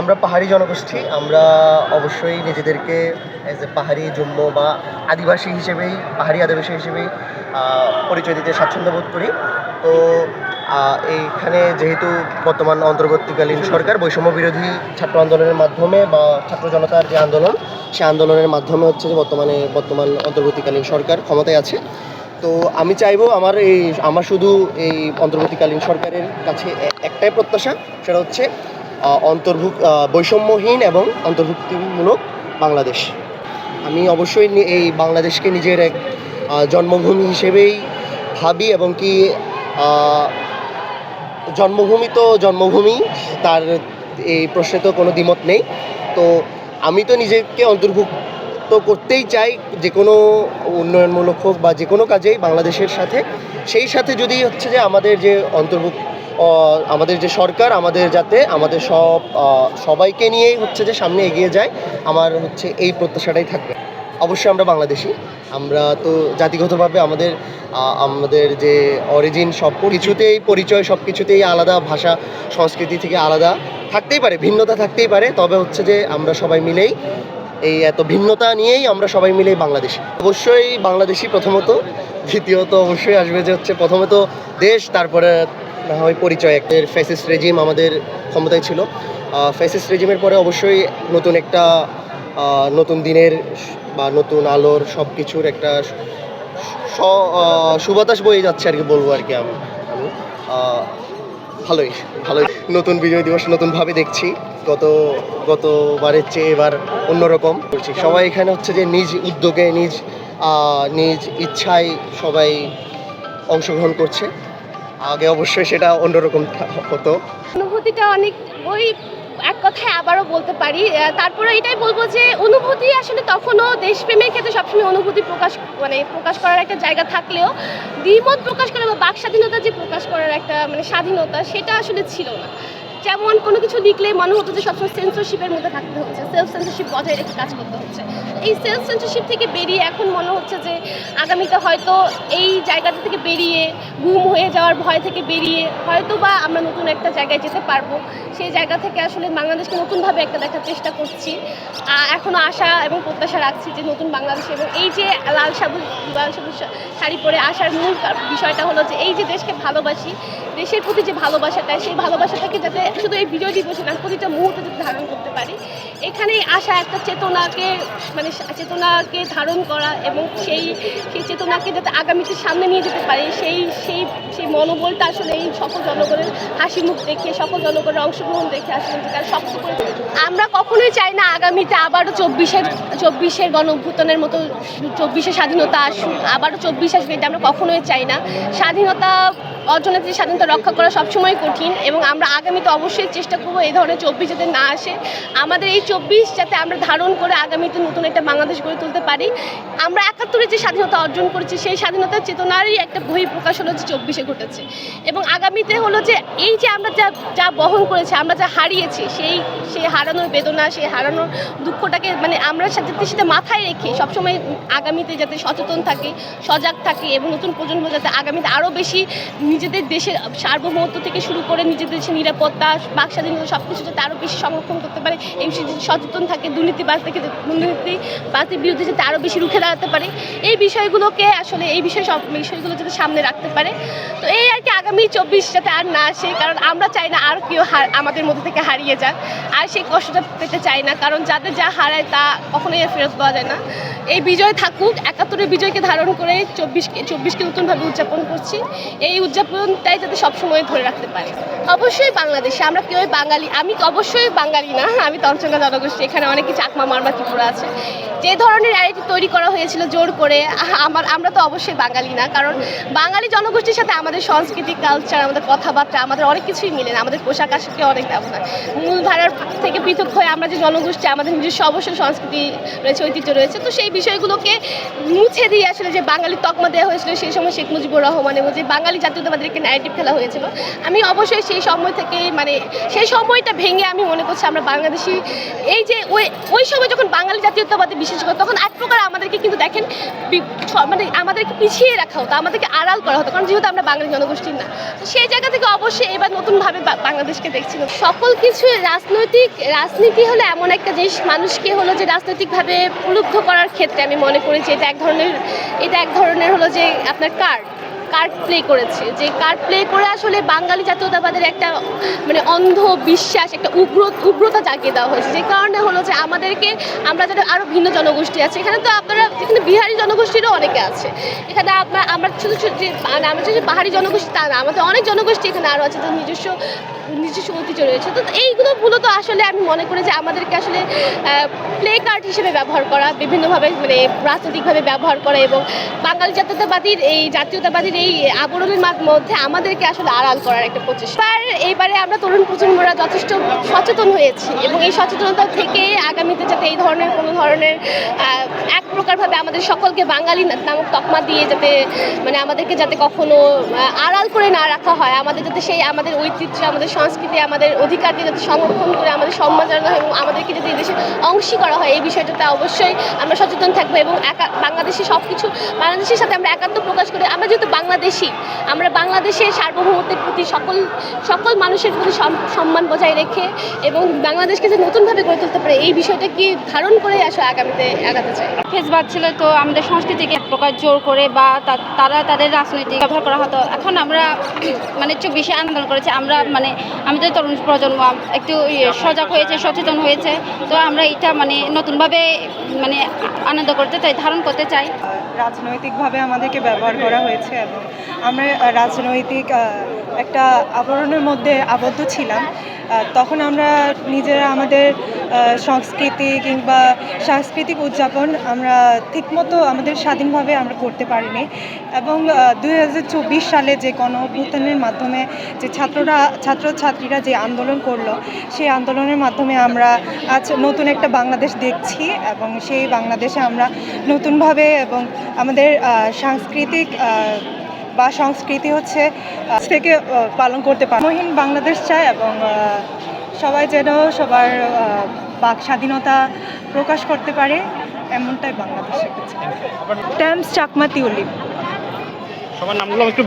আমরা পাহাড়ি জনগোষ্ঠী, আমরা অবশ্যই নিজেদেরকে এজ এ পাহাড়ি জম্মু বা আদিবাসী হিসেবেই, পাহাড়ি আদিবাসী হিসেবেই পরিচয় দিতে স্বাচ্ছন্দ্য বোধ করি। তো এইখানে যেহেতু বর্তমান অন্তর্বর্তীকালীন সরকার, বৈষম্য বিরোধী ছাত্র আন্দোলনের মাধ্যমে বা ছাত্র জনতার যে আন্দোলন, সে আন্দোলনের মাধ্যমে হচ্ছে যে বর্তমানে বর্তমান অন্তর্বর্তীকালীন সরকার ক্ষমতায় আছে। তো আমি চাইব আমার এই, আমার শুধু এই অন্তর্বর্তীকালীন সরকারের কাছে একটাই প্রত্যাশা, সেটা হচ্ছে আহ, অন্তর্ভুক বৈষম্যহীন এবং অন্তর্ভুক্তিমূলক বাংলাদেশ। আমি অবশ্যই এই বাংলাদেশকে নিজের এক জন্মভূমি হিসেবেই ভাবি এবং কি জন্মভূমি তো জন্মভূমি তার এই প্রশ্নে তো কোনো দ্বিমত নেই। তো আমি তো নিজেকে অন্তর্ভুক্ত করতেই চাই যে কোনো উন্নয়নমূলক হোক বা যে কোনো কাজেই বাংলাদেশের সাথে। সেই সাথে যদি হচ্ছে যে আমাদের যে অন্তর্ভুক্ত আমাদের যে সরকার, আমাদের যাতে আমাদের সব সবাইকে নিয়েই হচ্ছে যে সামনে এগিয়ে যায়, আমার হচ্ছে এই প্রত্যাশাটাই থাকবে। অবশ্যই আমরা বাংলাদেশি। আমরা তো জাতিগতভাবে আমাদের আমাদের যে অরিজিন সব কিছুতেই পরিচয়, সব কিছুতেই আলাদা ভাষা, সংস্কৃতি থেকে আলাদা। থাকতেই পারে, ভিন্নতা থাকতেই পারে, তবে হচ্ছে যে আমরা সবাই মিলেই এই এত ভিন্নতা নিয়েই আমরা সবাই মিলেই বাংলাদেশি। অবশ্যই বাংলাদেশি প্রথমত, দ্বিতীয়ত অবশ্যই আসবে যে হচ্ছে প্রথমত দেশ, তারপরে না হয় পরিচয়। একটা ফ্যাসিস্ট রেজিম আমাদের ক্ষমতায় ছিল। ফ্যাসিস্ট রেজিমের পরে অবশ্যই নতুন একটা নতুন দিনের বা নতুন আলোর সব কিছুর একটা সুবাতাস বয়ে যাচ্ছে আর কি বলব আর কি আমি। ভালোই ভালোই। নতুন বিজয় দিবস নতুনভাবে দেখছি। গত, গতবারের চেয়ে এবার অন্যরকম করছি। সবাই এখানে হচ্ছে যে নিজ উদ্যোগে, নিজ নিজ ইচ্ছায় সবাই অংশগ্রহণ করছে। আগে অবশ্যই সেটা অন্যরকম হতো। অনুভূতিটা অনেক, ওই এক কথায় আবারও বলতে পারি। তারপরে এটাই বলব যে অনুভূতি আসলে তখনও দেশপ্রেমের ক্ষেত্রে সবসময় অনুভূতি প্রকাশ মানে প্রকাশ করার একটা জায়গা থাকলেও দ্বিমত প্রকাশ করা বা বাক স্বাধীনতা যে প্রকাশ করার একটা মানে স্বাধীনতা সেটা আসলে ছিল না। যেমন কোনো কিছু লিখলে মনে হতো যে সবসময় সেন্সরশিপের মধ্যে থাকতে হচ্ছে সেলফ সেন্সরশিপ বজায় রেখে কাজ করতে হচ্ছে। এই সেলফ সেন্সরশিপ থেকে বেরিয়ে এখন মনে হচ্ছে যে আগামীতে হয়তো এই জায়গাটা থেকে বেরিয়ে, গুম হয়ে যাওয়ার ভয় থেকে বেরিয়ে হয়তো বা আমরা নতুন একটা জায়গায় যেতে পারব। সেই জায়গা থেকে আসলে বাংলাদেশকে নতুনভাবে একটা দেখার চেষ্টা করছি। এখনও আশা এবং প্রত্যাশা রাখছি যে নতুন বাংলাদেশ এবং এই যে লাল সবুজ লাল সবুজ শাড়ি পরে আসার মূল বিষয়টা হলো যে এই যে দেশকে ভালোবাসি, দেশের প্রতি যে ভালোবাসাটা, সেই ভালোবাসাটাকে যাতে শুধু এই বিজয় দিবসে না, প্রতিটা মুহূর্তে যদি ধারণ করতে পারি, এখানেই আসা একটা চেতনাকে মানে চেতনাকে ধারণ করা এবং সেই সেই চেতনাকে যাতে আগামীতে সামনে নিয়ে যেতে পারে, সেই সেই সেই মনোবলটা আসলে এই সকল জনগণের হাসি মুখ দেখে, সকল জনগণের অংশগ্রহণ দেখে আসলে তারা শক্ত করে আমরা কখনোই চাই না আগামীতে আবারও চব্বিশের চব্বিশের গণ অভ্যুত্থানের মতো চব্বিশে স্বাধীনতা আসুক, আবারও চব্বিশ আসবে, এটা আমরা কখনোই চাই না। স্বাধীনতা অর্জনের যে স্বাধীনতা রক্ষা করা সবসময় কঠিন এবং আমরা আগামীতে অবশ্যই চেষ্টা করব এই ধরনের চব্বিশ যাতে না আসে। আমাদের এই চব্বিশ যাতে আমরা ধারণ করে আগামীতে নতুন একটা বাংলাদেশ গড়ে তুলতে পারি। আমরা একাত্তরে যে স্বাধীনতা অর্জন করেছি, সেই স্বাধীনতার চেতনারই একটা বহিঃপ্রকাশ হলো যে চব্বিশে ঘটেছে। এবং আগামীতে হলো যে এই যে আমরা যা যা বহন করেছি, আমরা যা হারিয়েছি, সেই সেই হারানোর বেদনা, সেই হারানোর দুঃখটাকে মানে আমরা সাথে সাথে মাথায় রেখে সবসময় আগামীতে যাতে সচেতন থাকি, সজাগ থাকি এবং নতুন প্রজন্ম যাতে আগামীতে আরও বেশি নিজেদের দেশের সার্বভৌমত্ব থেকে শুরু করে নিজেদের দেশের নিরাপত্তা, বাক স্বাধীনতা সব কিছু যাতে আরও বেশি সংরক্ষণ করতে পারে, এই বিষয়ে সচেতন থাকে, দুর্নীতিবাজ থেকে দুর্নীতিবাজের বিরুদ্ধে যাতে আরও বেশি রুখে দাঁড়াতে পারে, এই বিষয়গুলোকে আসলে এই বিষয় সব বিষয়গুলো যাতে সামনে রাখতে পারে। তো এই আর কি আগামী চব্বিশ যাতে আর না আসে, কারণ আমরা চাই না আর কেউ হার- আমাদের মধ্যে থেকে হারিয়ে যাক। আর সেই কষ্টটা পেতে চাই না, কারণ যাদের যা হারায় তা কখনোই আর ফেরত পাওয়া যায় না। এই বিজয় থাকুক, একাত্তরের বিজয়কে ধারণ করে চব্বিশকে চব্বিশকে নতুনভাবে উদযাপন করছি। এই উদযাপনটাই যাতে সবসময় ধরে রাখতে পারে। অবশ্যই বাংলাদেশে আমরা কেউই বাঙালি, আমি অবশ্যই বাঙালি না, আমি তঞ্চঙ্গা জনগোষ্ঠী, এখানে অনেকে চাকমা মারমা ত্রিপুরা আছে। যে ধরনের র্যালিটি তৈরি করা হয়েছিল জোর করে আমার, আমরা তো অবশ্যই বাঙালি না, কারণ বাঙালি জনগোষ্ঠীর সাথে আমাদের সংস্কৃতি কালচার আমাদের কথাবার্তা, আমাদের অনেক কিছুই মিলে না, আমাদের পোশাক আশাকে অনেক ব্যবহার মূলধারার থেকে পৃথক হয়ে আমরা যে জনগোষ্ঠী, আমাদের নিজস্ব অবশ্যই সংস্কৃতি রয়েছে, ঐতিহ্য রয়েছে, তো সেই বিষয়গুলোকে মুছে দিয়ে আসলে যে বাঙালি তকমা দেওয়া হয়েছিল, সেই সময় শেখ মুজিবুর রহমান এবং যে বাঙালি জাতীয়তাবাদী আমাদেরকে ন্যারেটিভ খেলা হয়েছিল। আমি অবশ্যই সেই সময় থেকে মানে সেই সময়টা ভেঙে আমি মনে করছি আমরা বাংলাদেশি এই যে ওই ওই সময় যখন বাঙালি জাতীয়তাবাদী বিশেষ করে তখন এক প্রকার আমাদেরকে কিন্তু দেখেন মানে আমাদেরকে পিছিয়ে রাখা হতো, আমাদেরকে আড়াল করা হতো, কারণ যেহেতু আমরা বাঙালি জনগোষ্ঠীর না। সেই জায়গা থেকে অবশ্যই এবার নতুনভাবে বাংলাদেশকে দেখছিল সকল কিছু রাজনৈতিক, রাজনীতি হলো এমন একটা জিনিস, মানুষকে হলো যে রাজনৈতিকভাবে প্রলুব্ধ করার ক্ষেত্রে আমি মনে করি যে এটা এক ধরনের, এটা এক ধরনের হলো যে আপনার কার্ড কার্ড প্লে করেছে। যে কার্ড প্লে করে আসলে বাঙালি জাতীয়তাবাদের একটা মানে অন্ধ বিশ্বাস, একটা উগ্র, উগ্রতা জাগিয়ে দেওয়া হয়েছে। যে কারণে হলো যে আমাদেরকে আমরা যারা আরও ভিন্ন জনগোষ্ঠী আছে। এখানে তো আপনারা এখানে বিহারি জনগোষ্ঠীরও অনেকে আছে। এখানে আপনার আমরা শুধু যে মানে আমরা শুধু পাহাড়ি জনগোষ্ঠী তা না, আমাদের অনেক জনগোষ্ঠী এখানে আরও আছে, তো নিজস্ব নিজস্ব ঐতিহ্য রয়েছে। তো এইগুলো মূলত আসলে আমি মনে করি যে আমাদেরকে আসলে প্লে কার্ড হিসেবে ব্যবহার করা, বিভিন্নভাবে মানে রাজনৈতিকভাবে ব্যবহার করা এবং বাঙালি জাতীয়তাবাদীর এই জাতীয়তাবাদীর এই আবরণের মধ্যে আমাদেরকে আসলে আড়াল করার একটা প্রচেষ্টা। এবার এইবারে আমরা তরুণ প্রজন্মরা যথেষ্ট সচেতন হয়েছি এবং এই সচেতনতা থেকে আগামীতে যাতে এই ধরনের কোনো ধরনের এক প্রকারভাবে আমাদের সকলকে বাঙালি নামক তকমা দিয়ে যাতে মানে আমাদেরকে যাতে কখনো আড়াল করে না রাখা হয়, আমাদের যাতে সেই আমাদের ঐতিহ্য, আমাদের সংস্কৃতি, আমাদের অধিকারকে যাতে সংরক্ষণ করে, আমাদের সম্মান জানানো হয় এবং আমাদেরকে যাতে এই দেশের অংশী করা হয় এই বিষয়টাতে অবশ্যই আমরা সচেতন থাকব এবং একা, বাংলাদেশে সব কিছু বাংলাদেশের সাথে আমরা একাত্ম প্রকাশ করি, আমরা যেহেতু বাংলাদেশি, আমরা বাংলাদেশের সার্বভৌমত্বের প্রতি সকল সকল মানুষের প্রতি সম্মান বজায় রেখে এবং বাংলাদেশকে যে নতুনভাবে গড়ে তুলতে পারে, এই বিষয়টা কি ধারণ করে আসলে আগামীতে আগাতে চাই? ফেসবাদ ছিল তো আমাদের সংস্কৃতিকে এক প্রকার জোর করে বা তারা তাদের রাজনৈতিক ব্যবহার করা হতো। এখন আমরা মানে একটু বেশি আন্দোলন করেছি, আমরা মানে আমাদের তরুণ প্রজন্ম, একটু ইয়ে সজাগ হয়েছে, সচেতন হয়েছে, তো আমরা এটা মানে নতুনভাবে মানে আনন্দ করতে চাই, ধারণ করতে চাই। রাজনৈতিকভাবে আমাদেরকে ব্যবহার করা হয়েছে এবং আমরা রাজনৈতিক একটা আবরণের মধ্যে আবদ্ধ ছিলাম। তখন আমরা নিজেরা আমাদের সংস্কৃতি কিংবা সাংস্কৃতিক উদযাপন আমরা ঠিকমতো আমাদের স্বাধীনভাবে আমরা করতে পারিনি এবং দু হাজার চব্বিশ সালে যে গণ অভ্যুত্থানের মাধ্যমে যে ছাত্ররা, ছাত্রছাত্রীরা যে আন্দোলন করল, সেই আন্দোলনের মাধ্যমে আমরা আজ নতুন একটা বাংলাদেশ দেখছি এবং সেই বাংলাদেশে আমরা নতুনভাবে এবং আমাদের সাংস্কৃতিক বা সংস্কৃতি হচ্ছে থেকে পালন করতে পারে। মহিন বাংলাদেশ চায় এবং সবাই যেন সবার বাক স্বাধীনতা প্রকাশ করতে পারে এমনটাই বাংলাদেশের কাছে। ট্যাম্পস চাকমা তিউলিপ সবার নামগুলো একটু